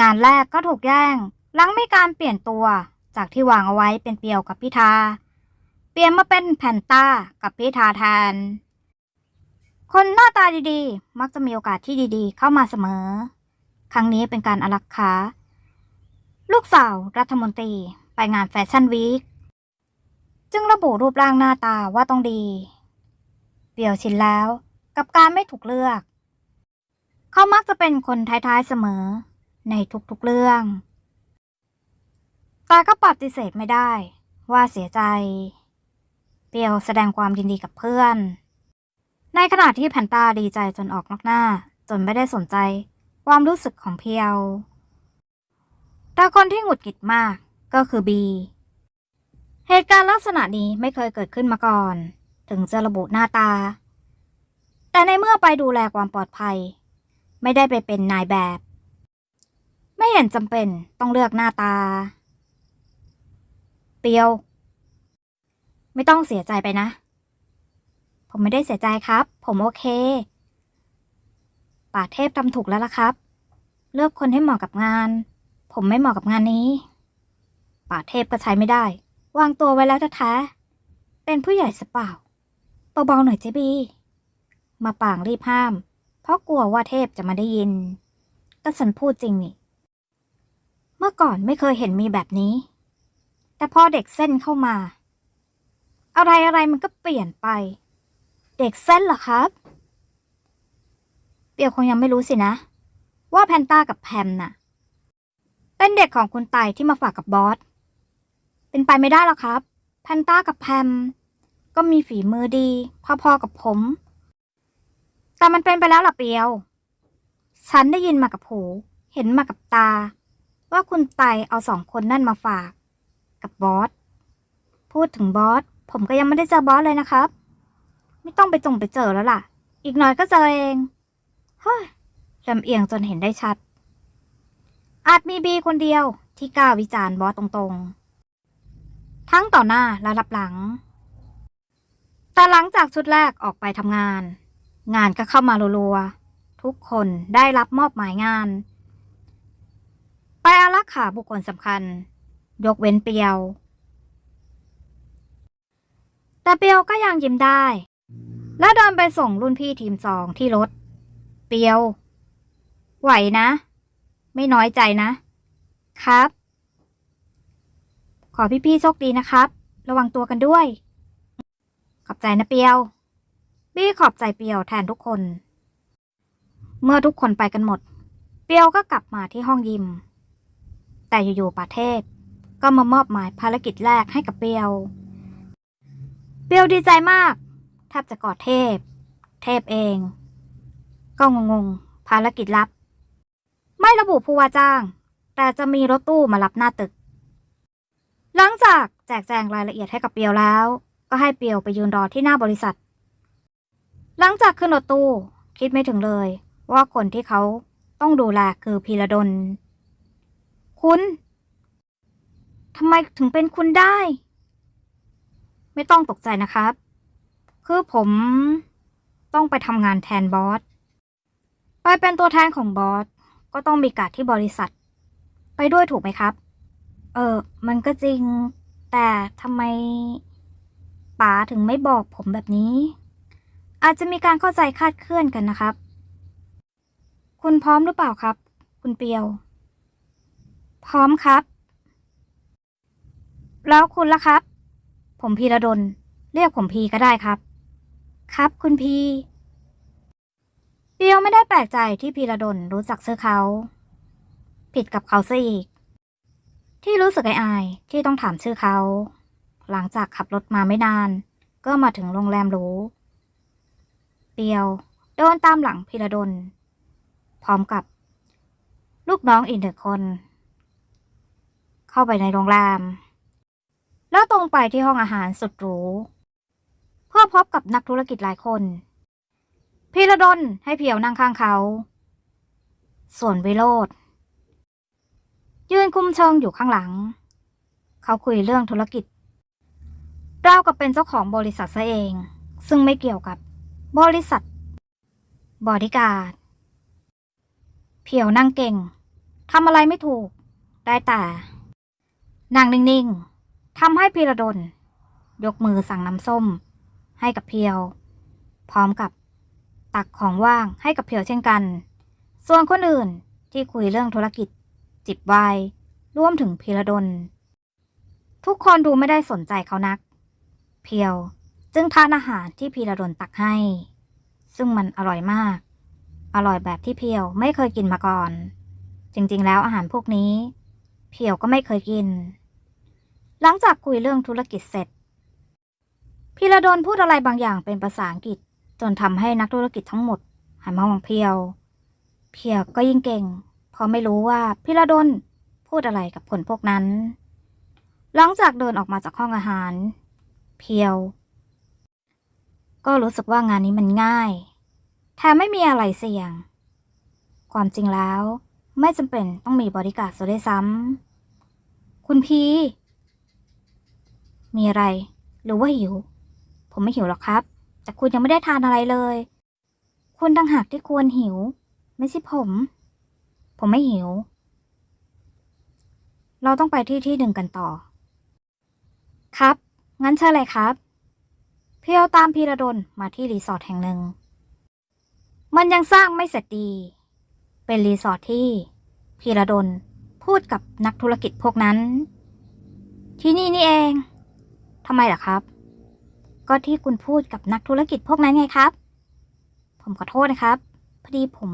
งานแรกก็ถูกแย่ง หลังมีการเปลี่ยนตัว จากที่วางเอาไว้เป็นเปียวกับพิธา เปลี่ยนมาเป็นแผ่นต้ากับพิธาแทน คนหน้าตาดีๆ มักจะมีโอกาสที่ดีๆ เข้ามาเสมอ ครั้งนี้เป็นการอารักขาลูกสาวรัฐมนตรีไปงานแฟชั่นวีคจึงระบุรูปร่างหน้าตาว่าต้องดี เปี่ยวชินแล้วกับการไม่ถูกเลือก เขามักจะเป็นคนท้ายๆเสมอ ในทุกๆเรื่องต่ก็ปฏิเสธไม่ได้ ว่าเสียใจ เปียวแสดงความยินดีกับเพื่อน ในขณะที่แพนตาดีใจจนออกนอกหน้า จนไม่ได้สนใจความรู้สึกของเพียว แต่คนที่หงุดหงิดมากก็คือบี เหตุการณ์ลักษณะนี้ไม่เคยเกิดขึ้นมาก่อน ถึงจะระบุหน้าตา แต่ในเมื่อไปดูแลความปลอดภัย ไม่ได้ไปเป็นนายแบบ ไม่เห็นจำเป็นต้องเลือกหน้าตาเปียว ไม่ต้องเสียใจไปนะ ผมไม่ได้เสียใจครับ ผมโอเค ป่าเทพทำถูกแล้วล่ะครับ เลือกคนให้เหมาะกับงาน ผมไม่เหมาะกับงานนี้ ป่าเทพก็ใช้ไม่ได้ วางตัวไว้แล้วแท้ๆเป็นผู้ใหญ่สเปล่าเบาๆหน่อยเจบี มาป่างรีบห้าม เพราะกลัวว่าเทพจะมาได้ยิน ก็ฉันพูดจริงนี่ มื่อก่อนไม่เคยเห็นมีแบบนี้ แต่พอเด็กเส้นเข้ามา อะไรอะไรมันก็เปลี่ยนไป เด็กเส้นเหรอครับ เปียวคงยังไม่รู้สินะ ว่าแพนต้ากับแพมน่ะ เป็นเด็กของคุณไตที่มาฝากกับบอส เป็นไปไม่ได้หรอกครับ แพนต้ากับแพมก็มีฝีมือดี พอๆกับผม แต่มันเป็นไปแล้วล่ะเปียว ฉันได้ยินมากับหู เห็นมากับตา ว่าคุณไตเอาสองคนนั่นมาฝาก กับบอส พูดถึงบอส ผมก็ยังไม่ได้เจอบอสเลยนะครับ ไม่ต้องไปจงไปเจอแล้วล่ะ อีกหน่อยก็เจอเอง เฮ้ยลำเอียงจนเห็นได้ชัด อาจมีบีคนเดียวที่กล้าวิจารณ์บอสตรงๆ ทั้งต่อหน้าและรับหลัง แต่หลังจากชุดแรกออกไปทำงาน งานก็เข้ามารัวๆ ทุกคนได้รับมอบหมายงาน ไปอารักขาบุคคลสำคัญ ยกเว้นเปียว แต่เปียวก็ยังยิ้มได้ และเดินไปส่งรุ่นพี่ทีมสองที่รถ เปียว ไหวนะ ไม่น้อยใจนะ ครับ ขอพี่ๆโชคดีนะครับ ระวังตัวกันด้วย ขอบใจนะเปียว บี้ขอบใจเปียวแทนทุกคน เมื่อทุกคนไปกันหมด เปียวก็กลับมาที่ห้องยิม แต่อยู่ๆป่าเทพ ก็มามอบหมายภารกิจแรกให้กับเปียว เปียวดีใจมากแทบจะกอดเทพ เทพเอง ก็งงๆภารกิจลับ ไม่ระบุผู้ว่าจ้าง แต่จะมีรถตู้มารับหน้าตึก หลังจากแจกแจงรายละเอียดให้กับเปียวแล้ว ก็ให้เปียวไปยืนรอที่หน้าบริษัท หลังจากขึ้นรถตู้คิดไม่ถึงเลย ว่าคนที่เขาต้องดูแลคือพีระดล คุณทำไมถึงเป็นคุณได้ ไม่ต้องตกใจนะครับ คือผมต้องไปทำงานแทนบอส ไปเป็นตัวแทนของบอส ก็ต้องมีการที่บริษัท ไปด้วยถูกไหมครับ เออ มันก็จริง แต่ทำไมป๋าถึงไม่บอกผมแบบนี้ อาจจะมีการเข้าใจคาดเคลื่อนกันนะครับ คุณพร้อมหรือเปล่าครับ คุณเปียว พร้อมครับ แล้วคุณล่ะครับ ผมพีระดล เรียกผมพีก็ได้ครับ ครับคุณพีเปียวไม่ได้แปลกใจที่พีระดลรู้จักชื่อเขา ผิดกับเขาซะอีก ที่รู้สึกอายที่ต้องถามชื่อเขา หลังจากขับรถมาไม่นาน ก็มาถึงโรงแรมหรูเปียวเดินตามหลังพีระดล พร้อมกับ ลูกน้องอีกหนึ่งคน เข้าไปในโรงแรม แล้วตรงไปที่ห้องอาหารสุดหรูเพื่อพบกับนักธุรกิจหลายคน พีระดลให้เพียวนั่งข้างเขา ส่วนวิโรธยืนคุมเชิงอยู่ข้างหลัง เขาคุยเรื่องธุรกิจราวกับเป็นเจ้าของบริษัทซะเอง ซึ่งไม่เกี่ยวกับบริษัทบอดี้การ์ดเพียวนั่งเก่งทำอะไรไม่ถูก ได้แต่ นั่งนิ่งๆทำให้พีระดล ยกมือสั่งน้ำส้ม ให้กับเพียว พร้อมกับตักของว่างให้กับเพียวเช่นกัน ส่วนคนอื่นที่คุยเรื่องธุรกิจ จิบไวน์ร่วมถึงพีระดล ทุกคนดูไม่ได้สนใจเขานัก เพียวจึงทานอาหารที่พีระดลตักให้ ซึ่งมันอร่อยมาก อร่อยแบบที่เพียวไม่เคยกินมาก่อน จริงๆ แล้วอาหารพวกนี้ เพียวก็ไม่เคยกิน หลังจากคุยเรื่องธุรกิจเสร็จ พีระดลพูดอะไรบางอย่างเป็นภาษาอังกฤษ จนทำให้นักธุรกิจทั้งหมดหันมามองเพียว เพียวก็ยิ่งเก่ง เพราะไม่รู้ว่าพีระดลพูดอะไรกับคนพวกนั้น หลังจากเดินออกมาจากห้องอาหาร เพียว ก็รู้สึกว่างานนี้มันง่ายแถมไม่มีอะไรเสี่ยง ความจริงแล้ว ไม่จำเป็นต้องมีบริการดซะด้วยซ้ำคุณพีมีอะไร หรือว่าหิว ผมไม่หิวหรอกครับ แต่คุณยังไม่ได้ทานอะไรเลย คุณต่างหากที่ควรหิว ไม่ใช่ผม ผมไม่หิว เราต้องไปที่ที่หนึ่งกันต่อ ครับ งั้นเชิญเลยครับเพียวตามพีระดลมาที่รีสอร์ทแห่งหนึ่ง มันยังสร้างไม่เสร็จดี เป็นรีสอร์ทที่พีระดลพูดกับนักธุรกิจพวกนั้น ที่นี่นี่เองทำไมล่ะครับ ก็ที่คุณพูดกับนักธุรกิจพวกนั้นไงครับ ผมขอโทษนะครับ พอดีผม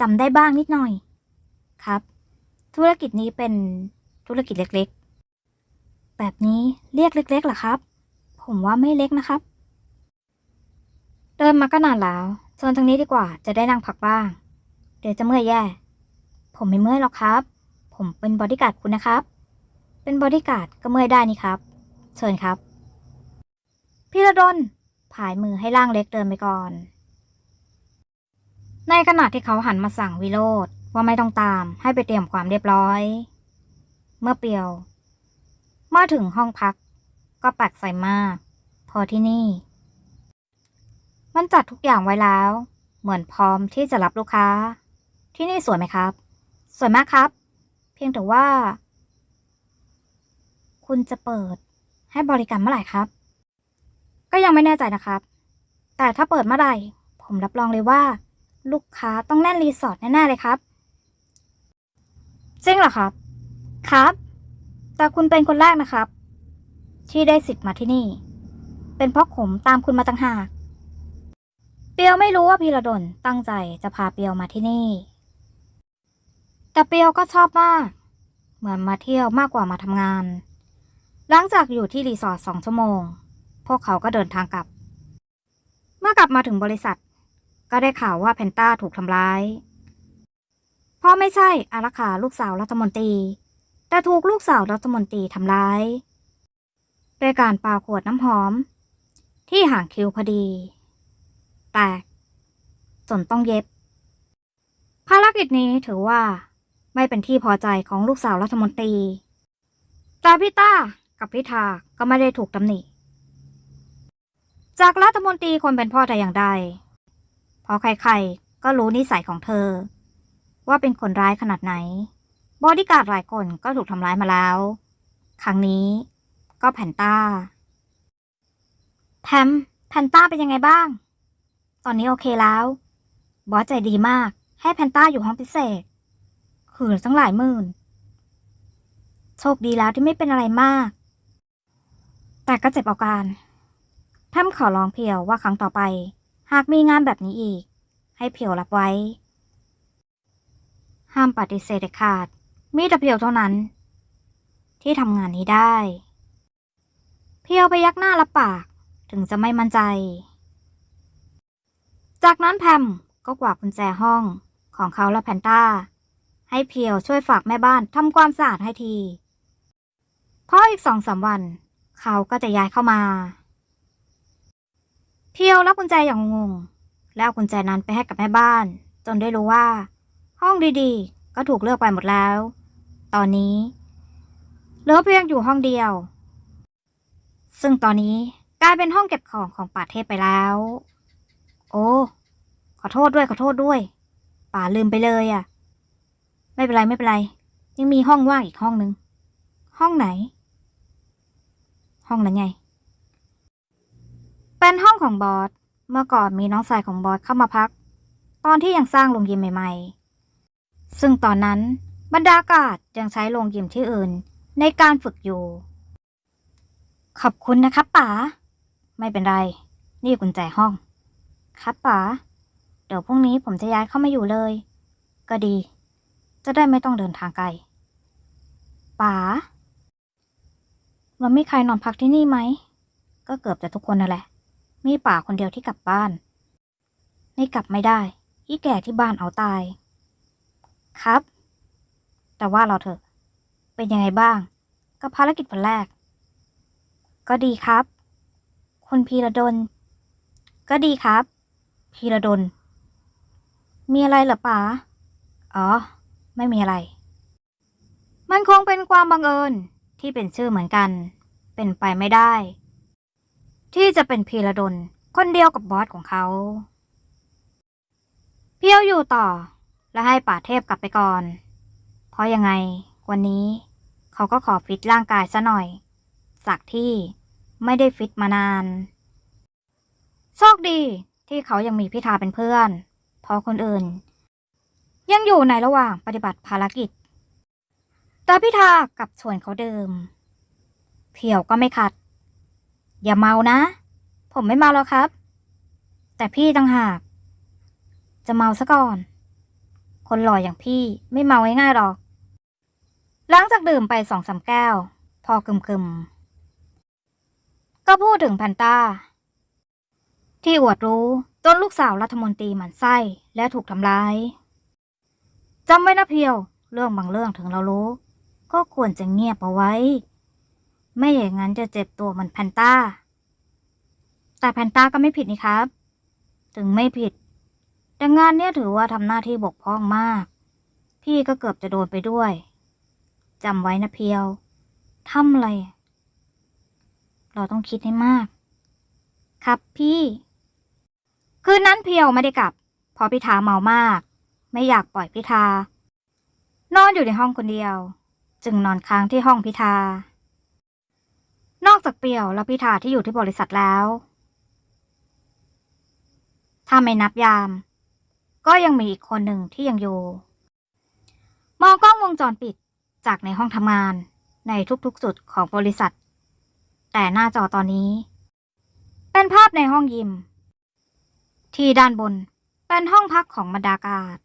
จำได้บ้างนิดหน่อย ครับ ธุรกิจนี้เป็นธุรกิจเล็กๆ แบบนี้เรียกเล็กๆหรอครับ ผมว่าไม่เล็กนะครับ เดินมาก็นานแล้วโซนทางนี้ดีกว่าจะได้นั่งพักบ้าง เดี๋ยวจะเมื่อยแย่ ผมไม่เมื่อยหรอกครับ ผมเป็นบอดี้การ์ดคุณนะครับ เป็นบอดี้การ์ดก็เมื่อยได้นี่ครับ เชิญครับ พี่ระดนผายมือให้ร่างเล็กเดินไปก่อน ในขณะที่เขาหันมาสั่งวิโรธว่าไม่ต้องตามให้ไปเตรียมความเรียบร้อย เมื่อเปียว มาถึงห้องพัก ก็แปลกใสมาก พอที่นี่ มันจัดทุกอย่างไว้แล้ว เหมือนพร้อมที่จะรับลูกค้า ที่นี่สวยไหมครับ สวยมากครับ เพียงแต่ว่า คุณจะเปิดให้บริการเมื่อไหร่ครับ ก็ยังไม่แน่ใจนะครับ แต่ถ้าเปิดเมื่อไหร่ ผมรับรองเลยว่า ลูกค้าต้องแน่นรีสอร์ทแน่ๆเลยครับจริงเหรอครับ ครับ แต่คุณเป็นคนแรกนะครับ ที่ได้สิทธิ์มาที่นี่ เป็นเพราะผมตามคุณมาต่างหาก เปียวไม่รู้ว่าพีระดลตั้งใจจะพาเปียวมาที่นี่ แต่เปียวก็ชอบมาก เหมือนมาเที่ยวมากกว่ามาทำงาน หลังจากอยู่ที่รีสอร์ทสองชั่วโมง พวกเขาก็เดินทางกลับ เมื่อกลับมาถึงบริษัท ก็ได้ข่าวว่าเพนต้าถูกทำร้ายพราะไม่ใช่อารักขาลูกสาวรัฐมนตรี แต่ถูกลูกสาวรัฐมนตรีทำร้ายด้วยการปาขวดน้ำหอม ที่ห่างคิวพอดี แตกจนต้องเย็บ ภารกิจนี้ถือว่า ไม่เป็นที่พอใจของลูกสาวรัฐมนตรี แต่พี่ต้ากับพี่ทาก็ไม่ได้ถูกตำหนิ จากรัฐมนตรีคนเป็นพ่อแต่อย่างใดเพราะใครๆ ก็รู้นิสัยของเธอ ว่าเป็นคนร้ายขนาดไหน บอดี้การ์ดหลายคนก็ถูกทำร้ายมาแล้ว ครั้งนี้ก็แผ่นต้าแพมแพนต้าเป็นยังไงบ้าง ตอนนี้โอเคแล้ว บอสใจดีมาก ให้แพนต้าอยู่ห้องพิเศษ คือตั้งหลายหมื่น โชคดีแล้วที่ไม่เป็นอะไรมาก แต่ก็เจ็บอาการแพมขอร้องเพียวว่าครั้งต่อไป หากมีงานแบบนี้อีก ให้เพียวรับไว้ ห้ามปฏิเสธเด็ดขาด มีแต่เพียวเท่านั้น ที่ทำงานนี้ได้ เพียวไปยักหน้ารับปากถึงจะไม่มั่นใจ จากนั้นแพมก็กวาดกุญแจห้องของเขาและแพนต้า ให้เพียวช่วยฝากแม่บ้านทำความสะอาดให้ที เพราะอีกสองสามวัน เขาก็จะย้ายเข้ามา เพียวรับกุญแจอย่างงงๆแล้วกุญแจนั้นไปให้กับแม่บ้าน จนได้รู้ว่า ห้องดีๆ ก็ถูกเลือกไปหมดแล้ว ตอนนี้เหลือเพียงอยู่ห้องเดียว ซึ่งตอนนี้กลายเป็นห้องเก็บของของป่าเทพไปแล้ว โอ้ ขอโทษด้วยขอโทษด้วย ป่าลืมไปเลยอะ่ะ ไม่เป็นไรไม่เป็นไร ยังมีห้องว่างอีกห้องหนึ่งห้องไหน ห้องนั้นไง เป็นห้องของบอสเมื่อก่อนมีน้องชายของบอสเข้ามาพัก ตอนที่ยังสร้างโรงยิมใหม่ ๆ ซึ่งตอนนั้นบรรดาอากาศยังใช้โรงยิมที่อื่น ในการฝึกอยู่ ขอบคุณนะครับป๋าไม่เป็นไร นี่กุญแจห้อง ครับป๋าเดี๋ยวพรุ่งนี้ผมจะย้ายเข้ามาอยู่เลย ก็ดี จะได้ไม่ต้องเดินทางไกล ป๋า มันมีใครนอนพักที่นี่ไหม ก็เกือบจะทุกคนนั่นแหละ มีป๋าคนเดียวที่กลับบ้าน ไม่กลับไม่ได้ อีแก่ที่บ้านเอาตาย ครับ แต่ว่าเราเถอะ เป็นยังไงบ้าง กับภารกิจวันแรก ก็ดีครับ คุณพีระดล ก็ดีครับ พีระดล มีอะไรเหรอป๋า อ๋อ ไม่มีอะไร มันคงเป็นความบังเอิญที่เป็นชื่อเหมือนกัน เป็นไปไม่ได้ ที่จะเป็นพีระดลคนเดียวกับบอสของเขา เพียวอยู่ต่อ และให้ป่าเทพกลับไปก่อน เพราะยังไง วันนี้เขาก็ขอฟิตร่างกายซะหน่อย จากที่ไม่ได้ฟิตมานานโชคดีที่เขายังมีพิธาเป็นเพื่อน เพราะคนอื่น ยังอยู่ในระหว่างปฏิบัติภารกิจ แต่พิธากับชวนเขาเดิม เพียวก็ไม่ขัด อย่าเมานะ ผมไม่เมาแล้วครับ แต่พี่ต่างหาก จะเมาซะก่อน คนหล่ออย่างพี่ไม่เมาง่ายๆหรอก หลังจากดื่มไปสองสามแก้ว พอกึมๆ ก็พูดถึงแพนต้า ที่อวดรู้จนลูกสาวรัฐมนตรีหมันไส้และถูกทำร้าย จำไว้นะเพียว เรื่องบางเรื่องถึงเรารู้ ก็ควรจะเงียบเอาไว้ ไม่อย่างนั้นจะเจ็บตัวเหมือนแพนต้า แต่แพนต้าก็ไม่ผิดนี่ครับ ถึงไม่ผิด แต่งานเนี้ยถือว่าทำหน้าที่บกพร่องมาก พี่ก็เกือบจะโดนไปด้วยจำไว้นะเพียวทำอะไร เราต้องคิดให้มาก ครับพี่ คืนนั้นเพียวไม่ได้กลับเพราะพิธาเมามาก ไม่อยากปล่อยพิธา นอนอยู่ในห้องคนเดียว จึงนอนค้างที่ห้องพิธา นอกจากเปียวและพิธาที่อยู่ที่บริษัทแล้ว ถ้าไม่นับยาม ก็ยังมีอีกคนหนึ่งที่ยังอยู่ มองกล้องวงจรปิดจากในห้องทำงานในทุกๆจุดของบริษัท แต่หน้าจอตอนนี้ เป็นภาพในห้องยิม ที่ด้านบนเป็นห้องพักของบรรดาอากาศ